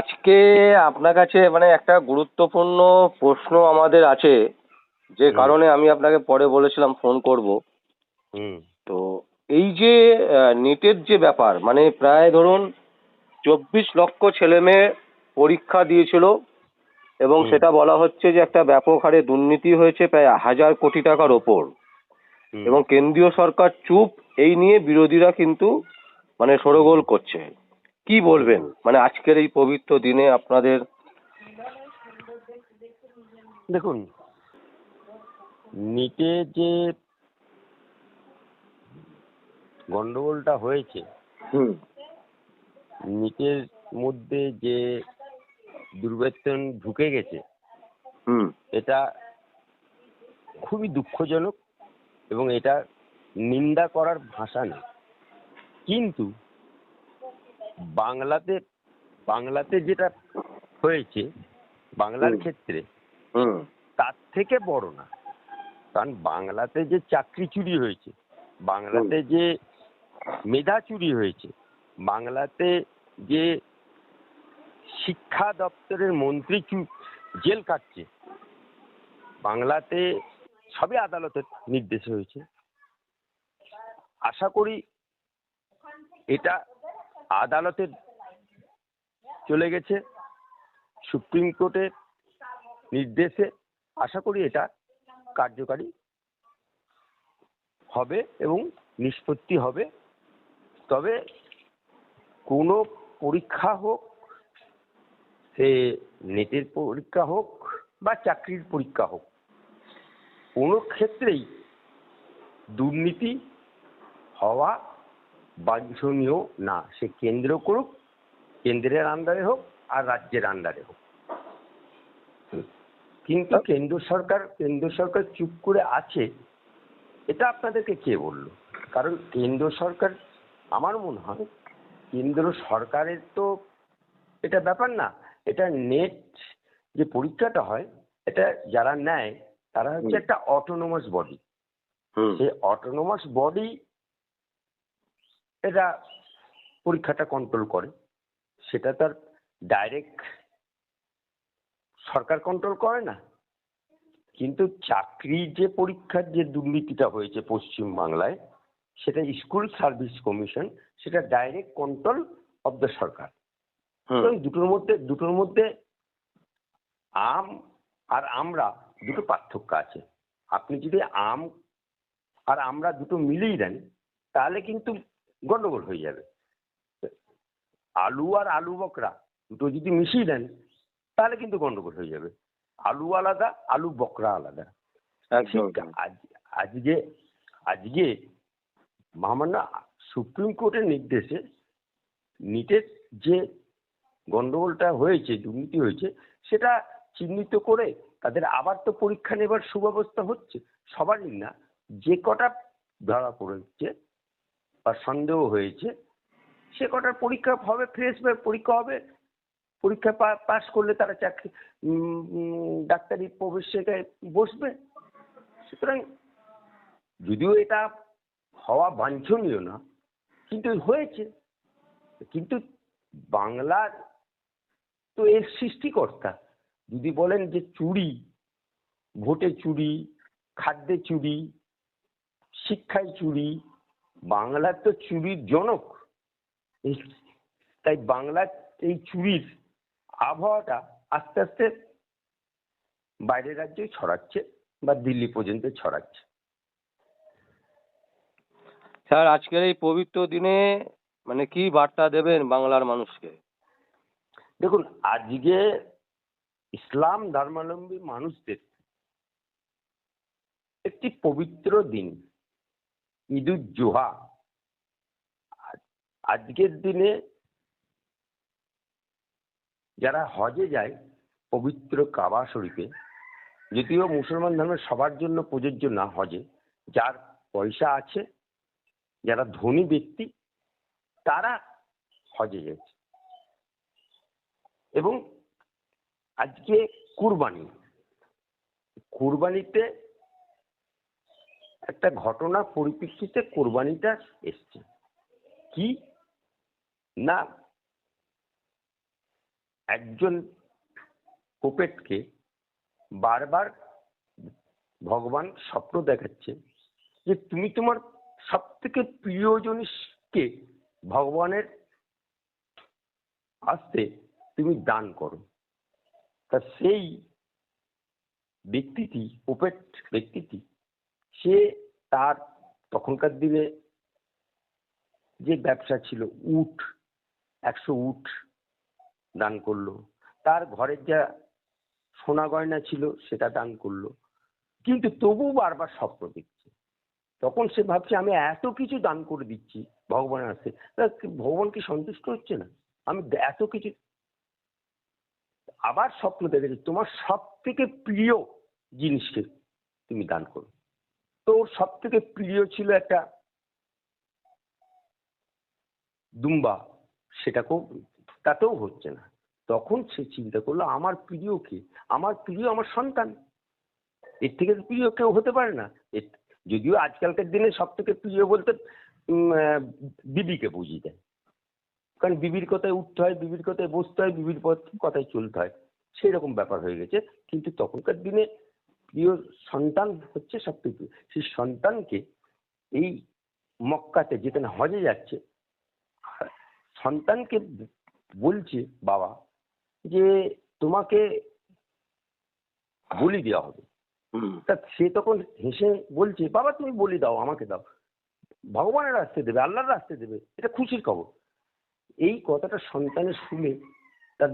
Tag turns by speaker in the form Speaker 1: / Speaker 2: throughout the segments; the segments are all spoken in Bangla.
Speaker 1: আজকে আপনার কাছে মানে একটা গুরুত্বপূর্ণ প্রশ্ন আমাদের আছে। যে কারণে আমি আপনাকে পরে বলেছিলাম ফোন করব।
Speaker 2: হুম।
Speaker 1: তো এই যে নেটের যে ব্যাপার মানে প্রায় ধরুন চব্বিশ লক্ষ ছেলে মেয়ে পরীক্ষা দিয়েছিল এবং সেটা বলা হচ্ছে যে একটা ব্যাপক হারে দুর্নীতি হয়েছে প্রায় হাজার কোটি টাকার ওপর। এবং কেন্দ্রীয় সরকার চুপ এই নিয়ে বিরোধীরা কিন্তু মানে সরগোল করছে। কি বলবেন? মানে আজকের এই পবিত্র দিনে আপনাদের
Speaker 2: দেখুন নিটে যে গন্ডগোলটা হয়েছে নিটের মধ্যে যে দুর্বৃত্তন ঢুকে গেছে এটা খুবই দুঃখজনক এবং এটা নিন্দা করার ভাষা নেই কিন্তু বাংলাতে বাংলাতে যেটা হয়েছে বাংলার ক্ষেত্রে তার থেকে বড় না। কারণ বাংলাতে যে চাকরি চুরি হয়েছে বাংলাতে যে মেধা চুরি হয়েছে বাংলাতে যে শিক্ষা দপ্তরের মন্ত্রী জেল কাটছে বাংলাতে সবই আদালতের নির্দেশে হয়েছে। আশা করি এটা আদালতে চলে গেছে, সুপ্রিম কোর্টের নির্দেশে। আশা করি এটা কার্যকারী হবে এবং নিষ্পত্তি হবে। তবে কোনো পরীক্ষা হোক, সে নেটের পরীক্ষা হোক বা চাকরির পরীক্ষা হোক, কোনো ক্ষেত্রেই দুর্নীতি হওয়া বাঞ্ছনীয় না। সে কেন্দ্র করুক কেন্দ্রের আন্ডারে হোক আর রাজ্যের আন্ডারে হোক। কিন্তু কেন্দ্র সরকার কেন্দ্র সরকার চুপ করে আছে এটা আপনাদেরকে কে বলল? কারণ কেন্দ্র সরকার আমার মনে হয় কেন্দ্র সরকারের তো এটা ব্যাপার না। এটা নেট যে পরীক্ষাটা হয় এটা যারা নেয় তারা হচ্ছে একটা অটোনোমাস বডি
Speaker 1: হুম।
Speaker 2: সেই অটোনোমাস বডি এটা পরীক্ষাটা কন্ট্রোল করে। সেটা তার ডাইরেক্ট সরকার কন্ট্রোল করে না। কিন্তু চাকরি যে পরীক্ষার যে দুর্নীতিটা হয়েছে পশ্চিম বাংলায় সেটা স্কুল সার্ভিস কমিশন সেটা ডাইরেক্ট কন্ট্রোল অফ দ্য সরকার। দুটোর মধ্যে দুটোর মধ্যে আম আর আমরা দুটো পার্থক্য আছে। আপনি যদি আম আর আমরা দুটো মিলিয়ে দেন তাহলে কিন্তু গন্ডগোল হয়ে যাবে। আলু আর আলু বকরা দুটো যদি মিশিয়ে দেন তাহলে কিন্তু গন্ডগোল হয়ে যাবে। আলু আলাদা আলু বকরা আলাদা। আজকে আজকে মহামান্য সুপ্রিম কোর্টের নির্দেশে নিটের যে গন্ডগোলটা হয়েছে দুর্নীতি হয়েছে সেটা চিহ্নিত করে তাদের আবার তো পরীক্ষা নেবার সুব্যবস্থা হচ্ছে। সবারই না যে কটা ধরা পড়েছে বা সন্দেহ হয়েছে, সে কটার পরীক্ষা হবে ফ্রেশ পরীক্ষা হবে, পরীক্ষা পাস করলে তারা চাকরি ডাক্তারি প্রবেশিকায় বসবে। সুতরাং যদিও এটা হওয়া বাঞ্ছনীয় না, কিন্তু হয়েছে। কিন্তু বাংলার তো এর সৃষ্টিকর্তা, যদি বলেন যে চুরি, ভোটে চুরি, খাদ্যে চুরি, শিক্ষায় চুরি বাংলার তো চুরির জনক। তাই বাংলার এই চুরির আবহাওয়াটা আস্তে আস্তে বাইরের রাজ্যে ছড়াচ্ছে বা দিল্লি পর্যন্ত ছড়াচ্ছে।
Speaker 1: স্যার আজকের এই পবিত্র দিনে মানে কি বার্তা দেবেন বাংলার মানুষকে?
Speaker 2: দেখুন আজকে ইসলাম ধর্মাবলম্বী মানুষদের একটি পবিত্র দিন। ঈদুল জোহা। আজকের দিনে যারা হজে যায় পবিত্র কাবা শরীফে, যদিও মুসলমান ধর্মের সবার জন্য প্রযোজ্য না হজে, যার পয়সা আছে, যারা ধনী ব্যক্তি, তারা হজে যাচ্ছে। এবং আজকে কুরবানি। কুরবানিতে একটা ঘটনা পরিপ্রেক্ষিতে কোরবানিটা এসছে। কি? না। একজন কোপেটকে বারবার ভগবান স্বপ্ন দেখাচ্ছে যে তুমি তোমার সব থেকে প্রিয়জনকে ভগবানের আসতে তুমি দান করো। তা সেই ব্যক্তিটি পোপেট ব্যক্তিটি সে তার তখনকার দিনে যে ব্যবসা ছিল, উট, একশো উট দান করল। তার ঘরের যা সোনা গয়না ছিল, সেটা দান করল। কিন্তু তবু বারবার স্বপ্ন দেখছে। তখন সে ভাবছে, আমি এত কিছু দান করে দিচ্ছি ভগবানের আসতে ভগবান কি সন্তুষ্ট হচ্ছে না? আমি এত কিছু আবার স্বপ্ন দেখেছি। তোমার সব থেকে প্রিয় জিনিসকে তুমি দান করো। তো ওর সব থেকে প্রিয় ছিল একটা দুম্বা। সেটাকেও, তাতেও হচ্ছে না। তখন সে চিন্তা করল, আমার প্রিয় কে? আমার প্রিয় আমার সন্তান। এর থেকে প্রিয় কেউ হতে পারে না। যদিও আজকালকার দিনে সব থেকে প্রিয় বলতে বিবিকে বুঝিয়ে দেয়। কারণ বিবির কথায় উঠতে হয়, বিবির কথায় বসতে হয়, বিবির কথায় চলতে হয়। সেই রকম ব্যাপার হয়ে গেছে। কিন্তু তখনকার দিনে প্রিয় সন্তান হচ্ছে সব থেকে প্রিয়। সেই সন্তানকে এই মক্কাতে যেখানে হজে যাচ্ছে সন্তানকে বলছে বাবা যে তোমাকে বলি দেওয়া হবে। তা সে তখন হেসে বলছে বাবা তুমি বলি দাও আমাকে দাও। ভগবানের রাস্তে দেবে আল্লাহর রাস্তে দেবে এটা খুশির খবর। এই কথাটা সন্তানের শুনে তার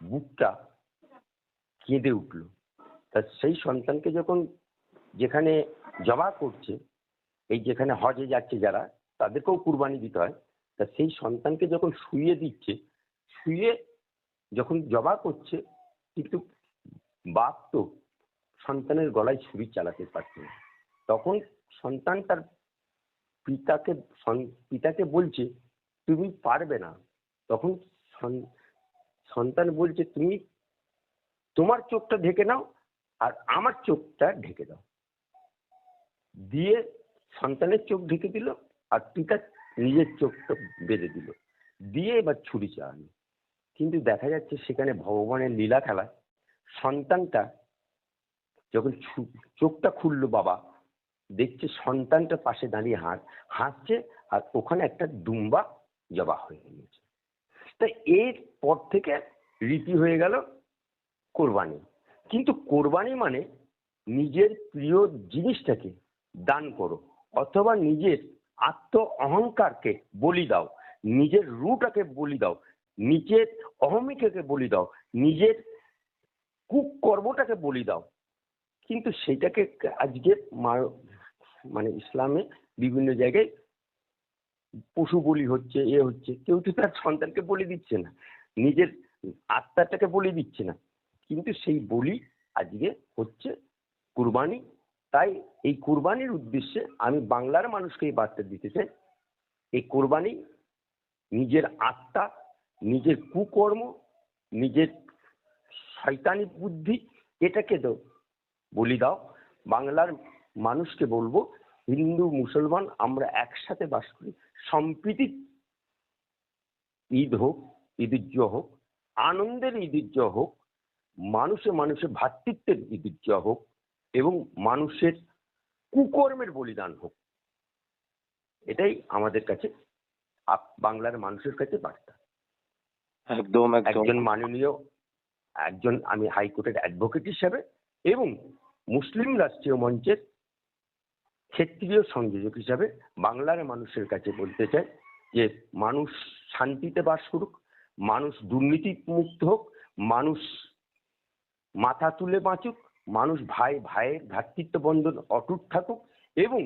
Speaker 2: বুকটা কেঁদে উঠল। তা সেই সন্তানকে যখন যেখানে জবা করছে, এই যেখানে হজে যাচ্ছে যারা, তাদেরকেও কুরবানি দিতে হয়। তা সেই সন্তানকে যখন শুয়ে দিচ্ছে শুয়ে যখন জবা করছে, কিন্তু বাপ তো সন্তানের গলায় ছুরি চালাতে পারছে না। তখন সন্তান তার পিতাকে পিতাকে বলছে, তুমি পারবে না। তখন সন- সন্তান বলছে, তুমি তোমার চোখটা ঢেকে নাও আর আমার চোখটা ঢেকে দাও। দিয়ে সন্তানের চোখ ঢেকে দিল আর পিতা নিজের চোখটা বেঁধে দিল। দিয়ে এবার ছুরি চালানো কিন্তু দেখা যাচ্ছে সেখানে ভগবানের লীলা খেলা সন্তানটা যখন চোখটা খুললো বাবা, দেখছে সন্তানটা পাশে দাঁড়িয়ে হাস হাসছে আর ওখানে একটা দুম্বা জবা হয়ে গেছে তা এর পর থেকে রীতি হয়ে গেল কোরবানি। কিন্তু কোরবানি মানে নিজের প্রিয় জিনিসটাকে দান করো অথবা নিজের আত্ম অহংকারকে বলি দাও, নিজের রুটাকে বলি দাও, নিজের অহমিকাকে বলি দাও, নিজের কুকর্মটাকে বলি দাও। কিন্তু সেটাকে আজকে মানে ইসলামে বিভিন্ন জায়গায় পশু বলি হচ্ছে, এ হচ্ছে, কেউ তো তার সন্তানকে বলি দিচ্ছে না, নিজের আত্মাটাকে বলি দিচ্ছে না। কিন্তু সেই বলি আজকে হচ্ছে কুরবানি। তাই এই কুরবানির উদ্দেশ্যে আমি বাংলার মানুষকে এই বার্তা দিতে চাই, এই কোরবানি নিজের আত্মা, নিজের কুকর্ম, নিজের শয়তানি বুদ্ধি এটাকে দাও, বলি দাও। বাংলার মানুষকে বলব, হিন্দু, মুসলমান আমরা একসাথে বাস করি, সম্প্রীতি ঈদ হোক, ঈদুজ্জোহ হোক, আনন্দের ঈদুজ্জোহ হোক মানুষে মানুষে ভ্রাতৃত্বের ঈদুজ্জোহ হোক এবং মানুষের কুকর্মের বলিদান হোক। এটাই আমাদের কাছে বাংলার মানুষের কাছে বার্তা।
Speaker 1: একদম
Speaker 2: একজন মাননীয় একজন আমি হাইকোর্টের অ্যাডভোকেট হিসাবে এবং মুসলিম রাষ্ট্রীয় মঞ্চের ক্ষেত্রীয় সংযোজক হিসাবে বাংলার মানুষের কাছে বলতে চাই যে মানুষ শান্তিতে বাস করুক মানুষ দুর্নীতি মুক্ত হোক মানুষ মাথা তুলে বাঁচুক, মানুষ ভাই ভাইয়ের ভ্রাতৃত্ব বন্ধন অটুট থাকুক এবং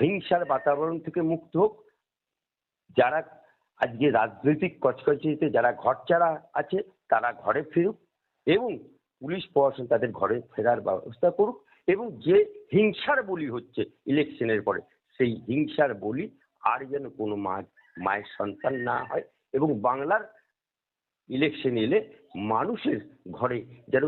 Speaker 2: হিংসার বাতাবরণ থেকে মুক্ত হোক। যারা আজকে রাজনৈতিক কচকচিতে, যারা ঘর ছাড়া আছে, তারা ঘরে ফিরুক এবং পুলিশ প্রশাসন তাদের ঘরে ফেরার ব্যবস্থা করুক এবং যে হিংসার বলি হচ্ছে ইলেকশনের পরে, সেই হিংসার বলি আর যেন কোনো মা, মায়ের সন্তান না হয় এবং বাংলার ইলেকশন এলে মানুষের ঘরে যেন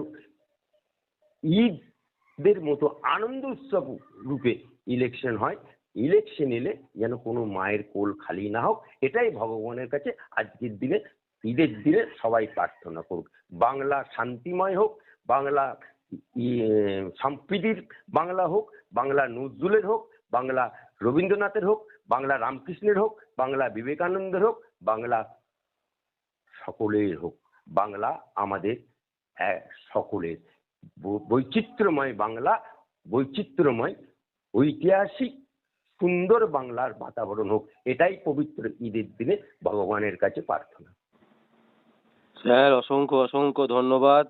Speaker 2: ঈদের মতো আনন্দ উৎসব রূপে ইলেকশন হয়। ইলেকশন এলে যেন কোনো মায়ের কোল খালি না হোক, এটাই ভগবানের কাছে আজকের দিনে, ঈদের দিনে সবাই প্রার্থনা করুক। বাংলা শান্তিময় হোক, বাংলা সম্প্রীতির বাংলা হোক, বাংলা নজরুলের হোক, বাংলা রবীন্দ্রনাথের হোক, বাংলা রামকৃষ্ণের হোক, বাংলা বিবেকানন্দের হোক, বাংলা সকলের হোক। বাংলা আমাদের সকলের। বৈচিত্র্যময় বাংলা, বৈচিত্র্যময় ঐতিহাসিক সুন্দর বাংলার বাতাবরণ হোক। এটাই পবিত্র ঈদের দিনে ভগবানের কাছে প্রার্থনা।
Speaker 1: স্যার, অসংখ্য অসংখ্য ধন্যবাদ।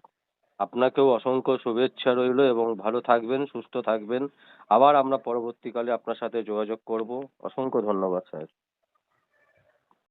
Speaker 1: আপনাকেও অসংখ্য শুভেচ্ছা রইল এবং ভালো থাকবেন, সুস্থ থাকবেন। আবার আমরা পরবর্তীকালে আপনার সাথে যোগাযোগ করব। অসংখ্য ধন্যবাদ, স্যার।